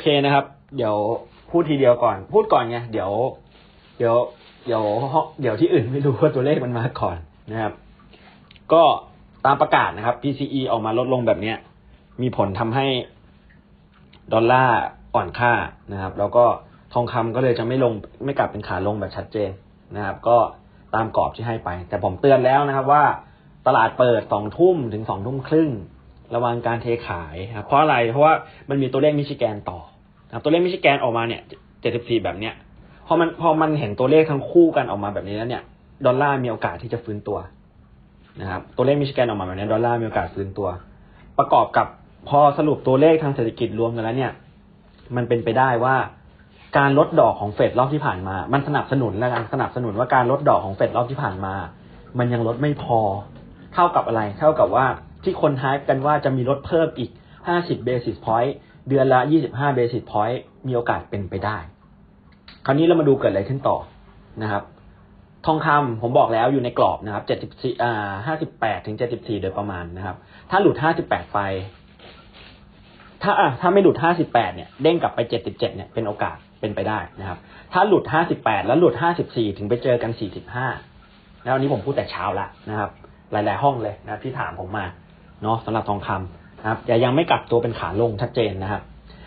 เคนะครับ เดี๋ยวพูดทีเดียวก่อน พูดก่อนไงเดี๋ยว เดี๋ยว เดี๋ยวเดี๋ยวที่อื่นไม่รู้ว่าตัวเลขมันมาก่อนนะครับ ก็ตามประกาศนะครับ PCE ออกมาลดลงแบบเนี้ย มีผลทำให้ดอลลาร์อ่อนค่านะครับ แล้วก็ทองคำก็เลยจะไม่ลงไม่กลับเป็นขาลงแบบชัดเจนนะครับ ก็ตามกรอบที่ให้ไป แต่ผมเตือนแล้วนะครับว่าตลาดเปิดสองทุ่มถึงสองทุ่มครึ่ง ระวังการเทขายครับเพราะอะไรเพราะว่ามันมีตัวเลขมิชิแกนต่อครับตัวเลขมิชิแกนออกมาเนี่ยเจ็ดสิบสี่แบบเนี้ยพอมันพอมันเห็นตัวเลขทั้งคู่กันออกมาแบบนี้แล้วเนี่ย ดอลลาร์มีโอกาสที่จะฟื้นตัวนะครับตัวเลขมิชิแกนออกมาแบบนี้ดอลลาร์มีโอกาสฟื้นตัว ประกอบกับพอสรุปตัวเลขทางเศรษฐกิจรวมกันแล้วเนี่ย มันเป็นไปได้ว่าการลดดอกของเฟดรอบที่ผ่านมา มันสนับสนุนแล้วกันสนับสนุนว่าการลดดอกของเฟดรอบที่ผ่านมา มันยังลดไม่พอ เท่ากับอะไร เท่ากับว่า ที่คนฮายกันว่าจะมีลดเพิ่มอีก 50 basis point เดือนละ 25 basis point มีโอกาสเป็นไปได้ คราวนี้เรามาดูเกิดอะไรขึ้นต่อนะครับ ทองคำผมบอกแล้วอยู่ในกรอบนะครับ74อ่า58ถึง74 โดยประมาณนะครับ ถ้าหลุด 58 ไป ถ้าอะถ้าไม่หลุด 58 เนี่ย เด้งกลับไป 77 เนี่ยเป็นโอกาสเป็นไปได้นะครับ ถ้าหลุด 58 แล้วหลุด 54 ถึงไปเจอกัน 45 แล้วอันนี้ผมพูดแต่เช้าละนะครับ หลาย ๆ ห้องเลยนะที่ถามผมมา เนาะสำหรับทองคำนะครับอย่ายังไม่กลับตัวเป็นขาลงชัดเจนนะครับ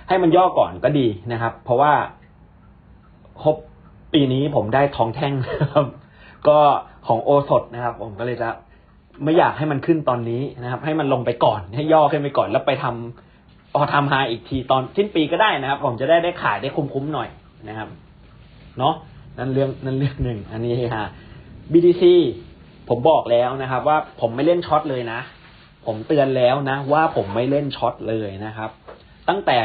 ให้มันย่อก่อนก็ดีนะครับ เพราะว่าครบปีนี้ผมได้ทองแท่งครับ ก็ของโอสดนะครับ ผมก็เลยจะไม่อยากให้มันขึ้นตอนนี้นะครับ ให้มันลงไปก่อนให้ย่อขึ้นไปก่อนแล้วไปทำพอทำไฮอีกทีตอนสิ้นปีก็ได้นะครับ ผมจะได้ได้ขายได้คุ้มๆหน่อยนะครับ เนาะนั่นเรื่องนั่นเรื่องหนึ่งอันนี้ฮะ BTC ผมบอกแล้วนะครับ ว่าผมไม่เล่นช็อตเลยนะ ผมเตือนแล้วนะ ว่าผมไม่เล่นช็อตเลยนะครับ ตั้งแต่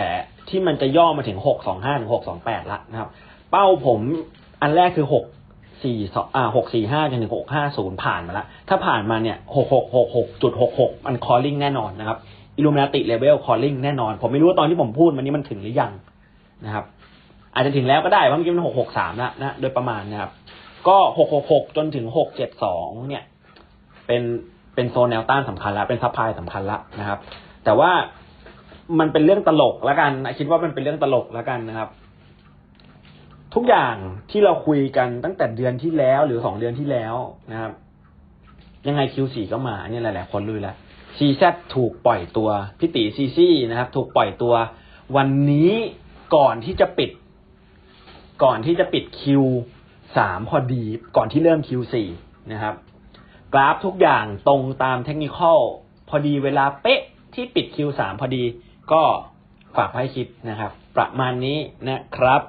ที่มันจะย่อมาถึงหกสองห้าถึงหกสองแปดละนะครับ เป้าผมอันแรกคือหกสี่สองอ่าหกสี่ห้าจนถึงหกห้าศูนย์ผ่านมาละถ้าผ่านมาเนี่ยหกหกหกหกจุดหกหกมันคอลลิ่งแน่นอนนะครับอิลูมินาติเลเวลคอลลิ่งแน่นอน ผมไม่รู้ว่าตอนที่ผมพูดมันนี้มันถึงหรือยังนะครับ อาจจะถึงแล้วก็ได้เพราะเมื่อกี้มันหกหกสามละนะโดยประมาณนะครับ ก็หกหกหกจนถึงหกเจ็ดสองเนี่ย เป็น เป็นโซนแนวต้านสำคัญแล้วเป็นซัพพลายสำคัญแล้วนะครับ แต่ว่ามันเป็นเรื่องตลกแล้วกันคิดว่ามันเป็นเรื่องตลกแล้วกันนะครับ ทุกอย่างที่เราคุยกันตั้งแต่เดือนที่แล้วหรือสองเดือนที่แล้วนะครับ ยังไง Q4 ก็มาเนี่ยหลาย ๆ คนรู้แล้ว CZ ถูกปล่อยตัวพี่ตีซีซี่นะครับ ถูกปล่อยตัววันนี้ก่อนที่จะปิด ก่อนที่จะปิด Q3 พอดี ก่อนที่เริ่ม Q4 นะครับ กราฟทุกอย่างตรงตามเทคนิคอลพอดีเวลาเป๊ะที่ปิด Q3 พอดีก็ฝากให้คิดนะครับ ประมาณนี้นะครับ